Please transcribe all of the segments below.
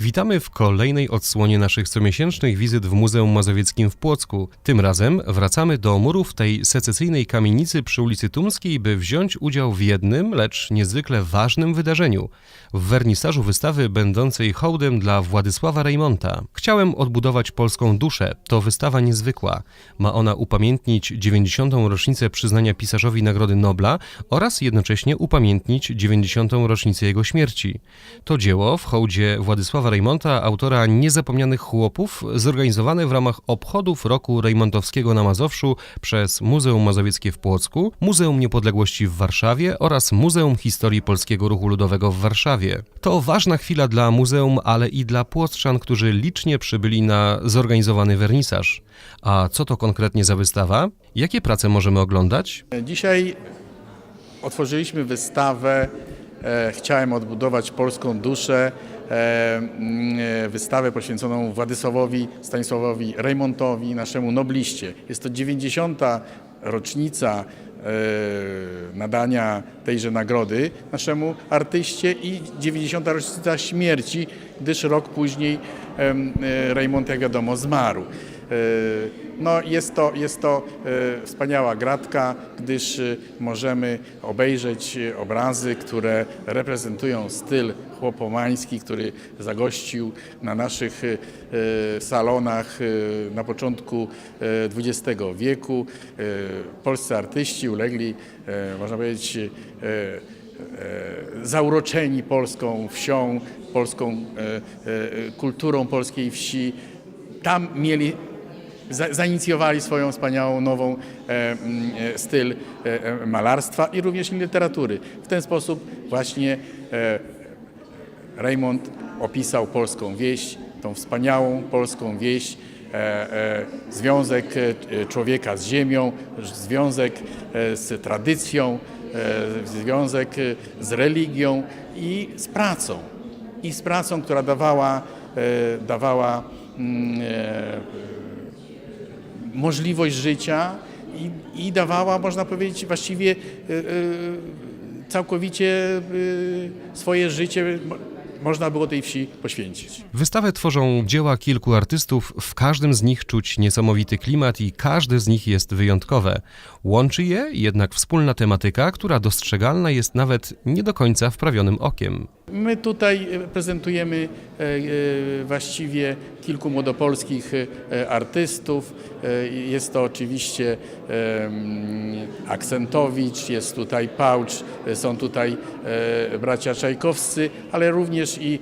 Witamy w kolejnej odsłonie naszych comiesięcznych wizyt w Muzeum Mazowieckim w Płocku. Tym razem wracamy do murów tej secesyjnej kamienicy przy ulicy Tumskiej, by wziąć udział w jednym, lecz niezwykle ważnym wydarzeniu w wernisażu wystawy będącej hołdem dla Władysława Reymonta. Chciałem odbudować polską duszę. To wystawa niezwykła. Ma ona upamiętnić 90. rocznicę przyznania pisarzowi Nagrody Nobla oraz jednocześnie upamiętnić 90. rocznicę jego śmierci. To dzieło w hołdzie Władysława Reymonta, autora Niezapomnianych Chłopów, zorganizowane w ramach obchodów roku Reymontowskiego na Mazowszu przez Muzeum Mazowieckie w Płocku, Muzeum Niepodległości w Warszawie oraz Muzeum Historii Polskiego Ruchu Ludowego w Warszawie. To ważna chwila dla muzeum, ale i dla płotrzan, którzy licznie przybyli na zorganizowany wernisaż. A co to konkretnie za wystawa? Jakie prace możemy oglądać? Dzisiaj otworzyliśmy wystawę e, Chciałem odbudować polską duszę. E, mm, e, wystawę poświęconą Władysławowi Stanisławowi Reymontowi, naszemu nobliście. Jest to 90. rocznica e, nadania tejże nagrody naszemu artyście i 90. rocznica śmierci, gdyż rok później em, Reymont, jak wiadomo, zmarł. No, jest to, jest to wspaniała gratka, gdyż możemy obejrzeć obrazy, które reprezentują styl chłopomański, który zagościł na naszych e, salonach e, na początku XX wieku. E, Polscy artyści ulegli, można powiedzieć, zauroczeni polską wsią, polską kulturą polskiej wsi. Tam mieli za- zainicjowali swoją wspaniałą nową mm, styl malarstwa i również literatury. W ten sposób właśnie Raymond opisał polską wieś, tą wspaniałą polską wieś, e, e, związek e, człowieka z ziemią, związek z tradycją, związek z religią i z pracą. I z pracą, która dawała, dawała mm, możliwość życia i, i dawała, można powiedzieć, właściwie całkowicie swoje życie można było tej wsi poświęcić. Wystawę tworzą dzieła kilku artystów, w każdym z nich czuć niesamowity klimat i każde z nich jest wyjątkowe. Łączy je jednak wspólna tematyka, która dostrzegalna jest nawet nie do końca wprawionym okiem. My tutaj e, prezentujemy e, e, właściwie kilku młodopolskich artystów. Jest to oczywiście Aksentowicz, jest tutaj Pałcz, są tutaj bracia Czajkowscy, ale również i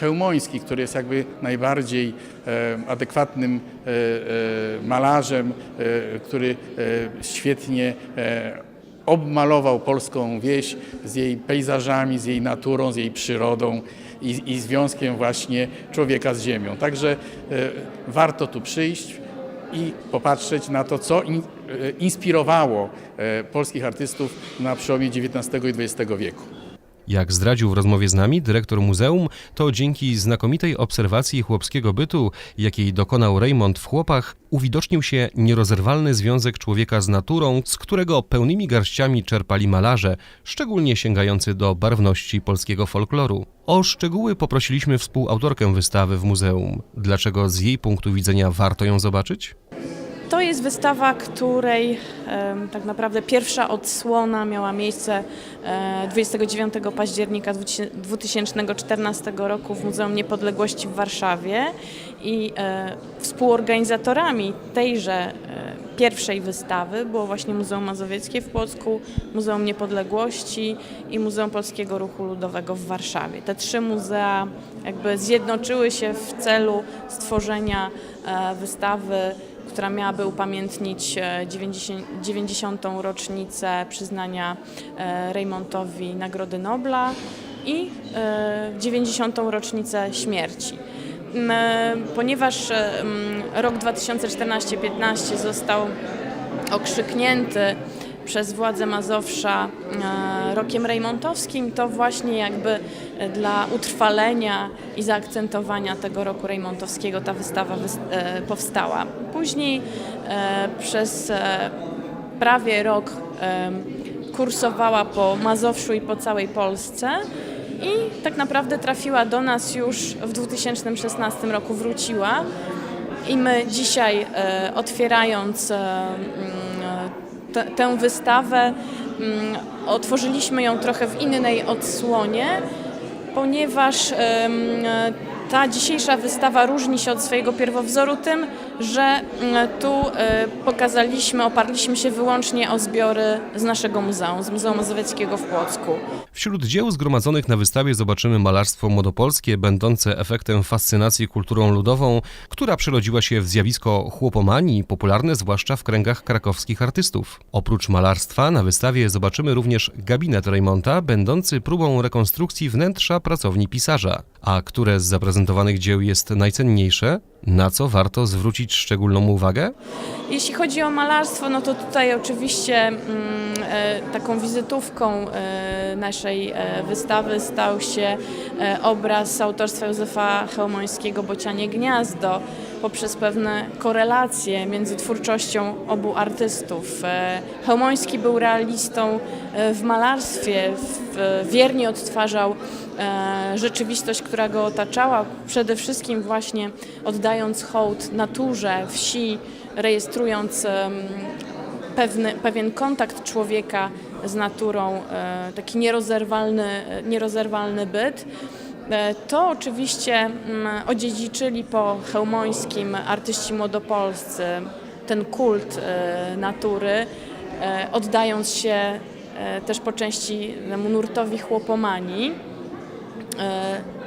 Chełmoński, który jest jakby najbardziej adekwatnym malarzem, który świetnie obmalował polską wieś z jej pejzażami, z jej naturą, z jej przyrodą i, i związkiem właśnie człowieka z ziemią. Także e, warto tu przyjść i popatrzeć na to, co in, e, inspirowało e, polskich artystów na przełomie XIX i XX wieku. Jak zdradził w rozmowie z nami dyrektor muzeum, to dzięki znakomitej obserwacji chłopskiego bytu, jakiej dokonał Raymond w chłopach, uwidocznił się nierozerwalny związek człowieka z naturą, z którego pełnymi garściami czerpali malarze, szczególnie sięgający do barwności polskiego folkloru. O szczegóły poprosiliśmy współautorkę wystawy w muzeum. Dlaczego z jej punktu widzenia warto ją zobaczyć? To jest wystawa, której tak naprawdę pierwsza odsłona miała miejsce e, 29 października 2014 roku w Muzeum Niepodległości w Warszawie i e, współorganizatorami tejże e, pierwszej wystawy było właśnie Muzeum Mazowieckie w Płocku, Muzeum Niepodległości i Muzeum Polskiego Ruchu Ludowego w Warszawie. Te trzy muzea jakby zjednoczyły się w celu stworzenia e, wystawy która miałaby upamiętnić e, 90, 90. rocznicę przyznania e, Reymontowi Nagrody Nobla i e, 90. rocznicę śmierci. M, e, Ponieważ e, m, rok 2014-15 został okrzyknięty przez władze Mazowsza e, rokiem rejmontowskim, to właśnie jakby e, dla utrwalenia i zaakcentowania tego roku rejmontowskiego ta wystawa wys- e, powstała. Później przez prawie rok kursowała po Mazowszu i po całej Polsce i tak naprawdę trafiła do nas już w 2016 roku, wróciła. I my dzisiaj, otwierając tę wystawę, mm, otworzyliśmy ją trochę w innej odsłonie, ponieważ ta dzisiejsza wystawa różni się od swojego pierwowzoru tym, że mm, tu e, pokazaliśmy, oparliśmy się wyłącznie o zbiory z naszego muzeum, z Muzeum Mazowieckiego w Płocku. Wśród dzieł zgromadzonych na wystawie zobaczymy malarstwo młodopolskie, będące efektem fascynacji kulturą ludową, która przerodziła się w zjawisko chłopomanii, popularne zwłaszcza w kręgach krakowskich artystów. Oprócz malarstwa na wystawie zobaczymy również gabinet Reymonta, będący próbą rekonstrukcji wnętrza pracowni pisarza. A które z zaprezentowanych dzieł jest najcenniejsze? Na co warto zwrócić szczególną uwagę? Jeśli chodzi o malarstwo, no to tutaj oczywiście mm, e, taką wizytówką e, naszej e, wystawy stał się obraz autorstwa Józefa Chełmońskiego Bocianie Gniazdo poprzez pewne korelacje między twórczością obu artystów. Chełmoński był realistą w malarstwie, wiernie odtwarzał rzeczywistość, która go otaczała, przede wszystkim właśnie oddając hołd naturze, wsi, rejestrując pewny, pewien kontakt człowieka z naturą, e, taki nierozerwalny, nierozerwalny byt. E, To oczywiście mm, odziedziczyli po Chełmońskim artyści młodopolscy ten kult e, natury, oddając się też po części nurtowi chłopomanii.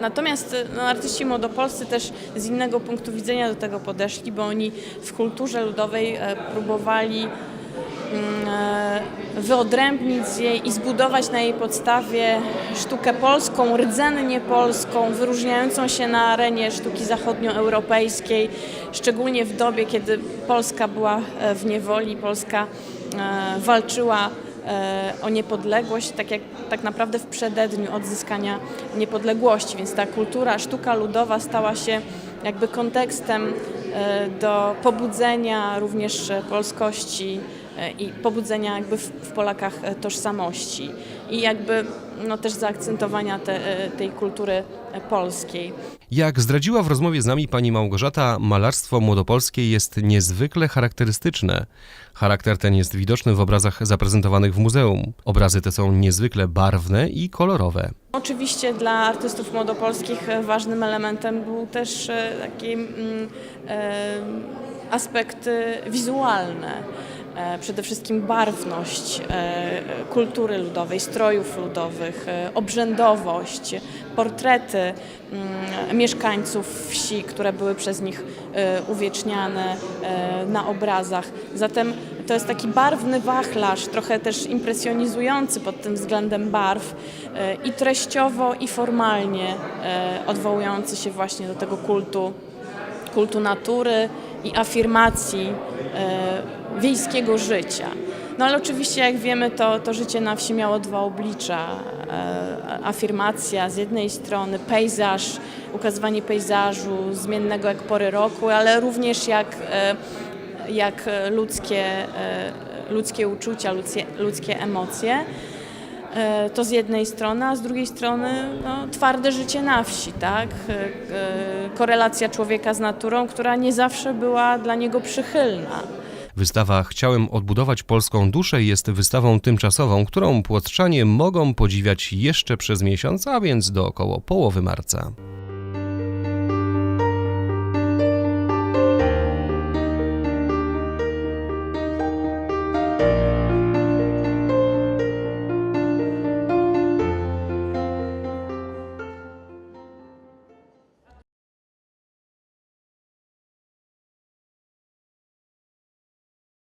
Natomiast e, no, artyści młodopolscy też z innego punktu widzenia do tego podeszli, bo oni w kulturze ludowej e, próbowali mm, e, wyodrębnić jej i zbudować na jej podstawie sztukę polską, rdzennie polską, wyróżniającą się na arenie sztuki zachodnioeuropejskiej, szczególnie w dobie, kiedy Polska była e, w niewoli, Polska walczyła o niepodległość, tak jak tak naprawdę w przededniu odzyskania niepodległości, więc ta kultura, sztuka ludowa stała się jakby kontekstem e, do pobudzenia również e, polskości e, i pobudzenia jakby w, w Polakach e, tożsamości. I jakby no też zaakcentowania te, e, tej kultury polskiej. Jak zdradziła w rozmowie z nami pani Małgorzata, malarstwo młodopolskie jest niezwykle charakterystyczne. Charakter ten jest widoczny w obrazach zaprezentowanych w muzeum. Obrazy te są niezwykle barwne i kolorowe. Oczywiście dla artystów młodopolskich ważnym elementem był też e, taki mm, e, aspekty wizualne. E, Przede wszystkim barwność e, kultury ludowej, strojów ludowych, e, obrzędowość, portrety mm, mieszkańców wsi, które były przez nich e, uwieczniane e, na obrazach. Zatem to jest taki barwny wachlarz, trochę też impresjonizujący pod tym względem barw e, i treściowo, i formalnie e, odwołujący się właśnie do tego kultu, kultu natury i afirmacji e, wiejskiego życia. No ale oczywiście, jak wiemy, to, to życie na wsi miało dwa oblicza. E, afirmacja z jednej strony, pejzaż, ukazywanie pejzażu zmiennego jak pory roku, ale również jak, e, jak ludzkie, e, ludzkie uczucia, ludzkie, ludzkie emocje. E, To z jednej strony, a z drugiej strony no, twarde życie na wsi, tak? E, e, Korelacja człowieka z naturą, która nie zawsze była dla niego przychylna. Wystawa Chciałem odbudować polską duszę jest wystawą tymczasową, którą płotczanie mogą podziwiać jeszcze przez miesiąc, a więc do około połowy marca.